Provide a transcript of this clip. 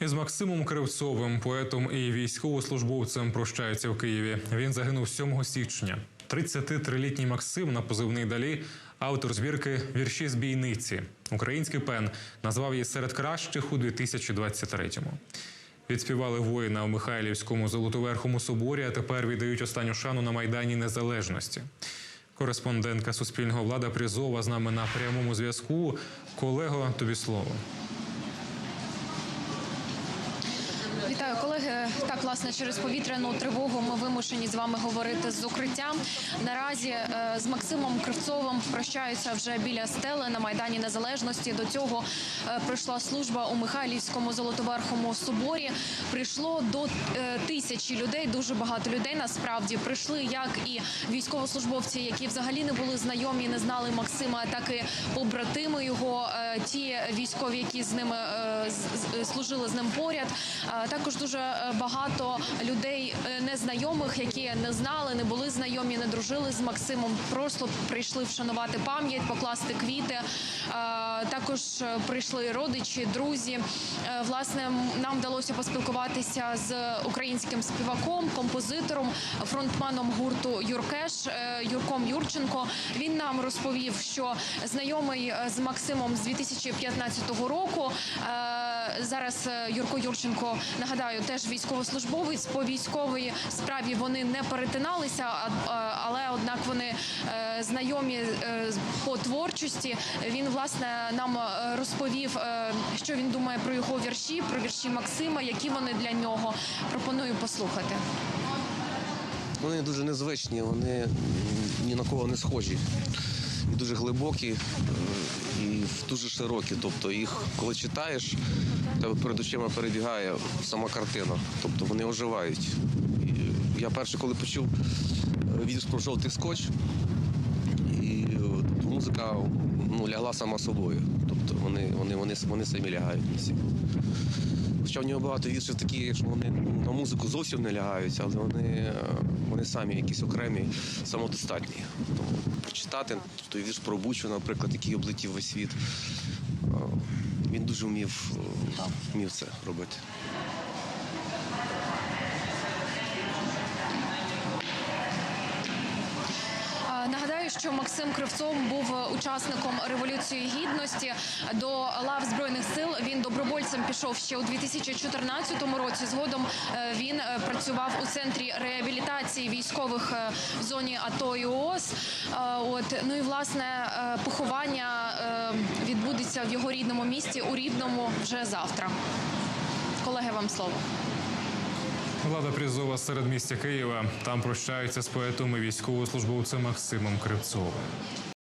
Із Максимом Кривцовим, поетом і військовослужбовцем, прощаються в Києві. Він загинув 7 січня. 33-літній Максим на позивний далі автор збірки Вірші з бійниці. Український пен назвав її серед кращих у 2023-му. Відспівали воїна у Михайлівському Золотоверхому соборі, а тепер віддають останню шану на Майдані Незалежності. Кореспондентка Суспільного влада Призова з нами на прямому зв'язку. Колего, тобі слово. Вітаю, колеги. Так, власне, через повітряну тривогу ми вимушені з вами говорити з укриття. Наразі е, з Максимом Кривцовим прощаються вже біля стели на майдані Незалежності. До цього е, прийшла служба у Михайлівському Золотоверхому соборі. Прийшло до е, тисячі людей. Дуже багато людей насправді прийшли, як і військовослужбовці, які взагалі не були знайомі, не знали Максима, так і побратими його, ті військові, які з ними з- служили з ним поряд. Також дуже е, багато людей е, незнайомих, які не знали, не були знайомі, не дружили з Максимом. Просто прийшли вшанувати пам'ять, покласти квіти. Також е, прийшли родичі, друзі. Власне, нам вдалося поспілкуватися з українським співаком, композитором, фронтманом гурту Юркеш Юрком Юрченко. Він нам розповів, що знайомий з Максимом з 2015 року. Зараз е, Юрко Юрченко нагадаю, теж військовослужбовець по військовій справі вони не перетиналися, але однак вони е, знайомі е, по творчості. Він власне нам розповів, що він думає про його вірші, про вірші Максима, які вони для нього. Пропоную послухати. Вони дуже незвичні, вони ні на кого не схожі. І дуже глибокі і дуже широкі. Тобто їх, коли читаєш, перед очима перебігає сама картина. Тобто вони оживають. Я перше, коли почув е, вірш про жовтий скотч, і е, музика ну, лягла сама собою. Тобто вони, вони, вони, вони самі лягають. Хоча в нього багато віршів такі, що вони на музику зовсім не лягають, але вони, е, вони самі якісь окремі, самодостатні. Тому прочитати той вірш про Бучу, наприклад, який облетів весь світ. Він дуже вмів, е, вмів це робити. Що Максим Кривцов був е, учасником революції гідності до лав збройних сил. Він добровольцем пішов ще у 2014 році. Згодом е, він е, працював у центрі реабілітації військових в зоні АТО і ООС. От ну і власне поховання відбудеться в його рідному місті у Рівному вже завтра. Колеги, вам слово. Влада Призова серед містя Києва. Там прощаються з поетом і військовослужбовцем Максимом Кривцовим.